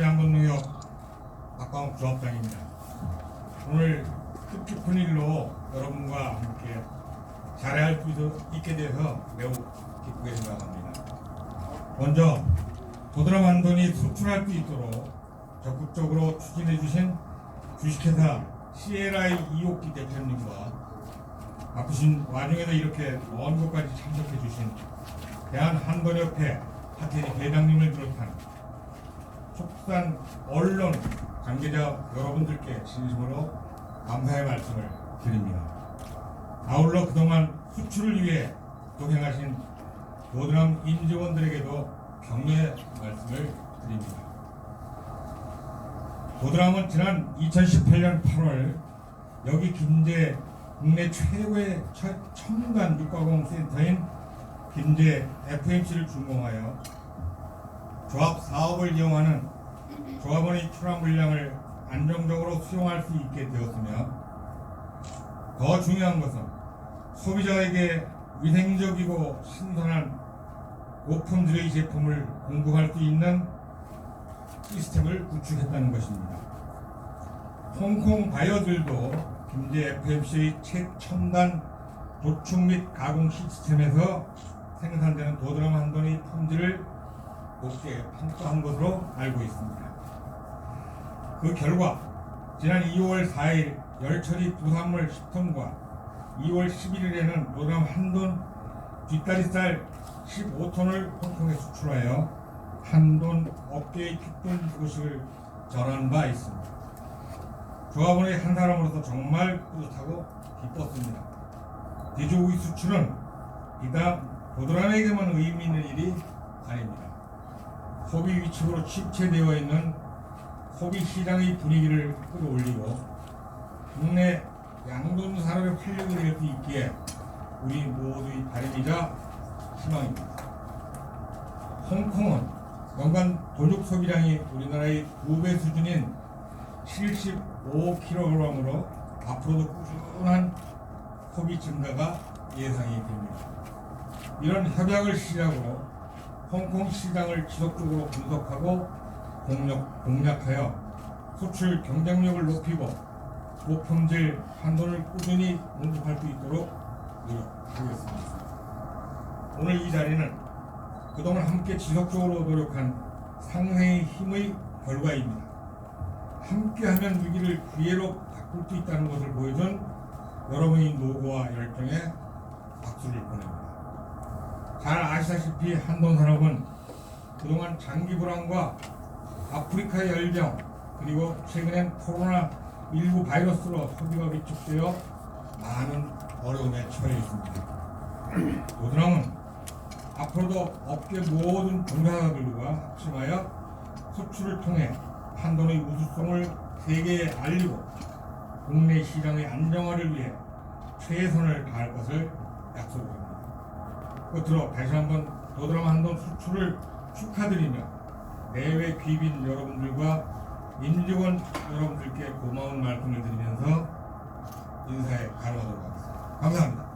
양건농협 박광욱 조합장입니다. 오늘 뜻깊은 일로 여러분과 함께 잘할 수 있게 돼서 매우 기쁘게 생각합니다. 먼저 도드람 한돈이 수출할 수 있도록 적극적으로 추진해 주신 주식회사 CLI 이옥기 대표님과 바쁘신 와중에도 이렇게 먼 곳까지 참석해 주신 대한한돈협회 하태리 회장님을 비롯한 축산 언론 관계자 여러분들께 진심으로 감사의 말씀을 드립니다. 아울러 그동안 수출을 위해 동행하신 도드람 임직원들에게도 격려의 말씀을 드립니다. 도드람은 지난 2018년 8월 여기 김제 국내 최고의 첫 첨단 육가공 센터인 김제 FMC를 준공하여 조합 사업을 이용하는 조합원의 출하 물량을 안정적으로 수용할 수 있게 되었으며 더 중요한 것은 소비자에게 위생적이고 신선한 고품질의 제품을 공급할 수 있는 시스템을 구축했다는 것입니다. 홍콩 바이어들도 김제 FMC의 최첨단 도축 및 가공 시스템에서 생산되는 도드람 한 돈의 품질을 높게 평가한 것으로 알고 있습니다. 그 결과 지난 2월 4일 열처리 부산물 10톤과 2월 11일에는 도드람 한돈 뒷다리살 15톤을 홍콩에 수출하여 한돈 업계의 기쁜 소식을 전한 바 있습니다. 조합원의 한 사람으로서 정말 뿌듯하고 기뻤습니다. 돼지고기 수출은 비단 도드람에게만 의미 있는 일이 아닙니다. 소비 위축으로 침체되어 있는 소비 시장의 분위기를 끌어올리고 국내 양돈 산업의 활력이 될 수 있기에 우리 모두의 바람이자 희망입니다. 홍콩은 연간 도육 소비량이 우리나라의 두배 수준인 75kg으로 앞으로도 꾸준한 소비 증가가 예상이 됩니다. 이런 협약을 시작으로 홍콩 시장을 지속적으로 분석하고 공략, 공략하여 수출 경쟁력을 높이고 고품질 한돈을 꾸준히 공급할 수 있도록 노력하겠습니다. 오늘 이 자리는 그동안 함께 지속적으로 노력한 상생의 힘의 결과입니다. 함께하면 위기를 기회로 바꿀 수 있다는 것을 보여준 여러분의 노고와 열정에 박수를 보냅니다. 잘 아시다시피 한돈 산업은 그동안 장기 불황과 아프리카 열병 그리고 최근엔 코로나 19 바이러스로 소비가 위축되어 많은 어려움에 처해 있습니다. 도드람은 앞으로도 업계 모든 종사자들과 합심하여 수출을 통해 한돈의 우수성을 세계에 알리고 국내 시장의 안정화를 위해 최선을 다할 것을 약속드립니다. 끝으로 다시 한번 도드람 한돈 수출을 축하드리며 내외 귀빈 여러분들과 임직원 여러분들께 고마운 말씀을 드리면서 인사에 가로하도록 하겠습니다. 감사합니다.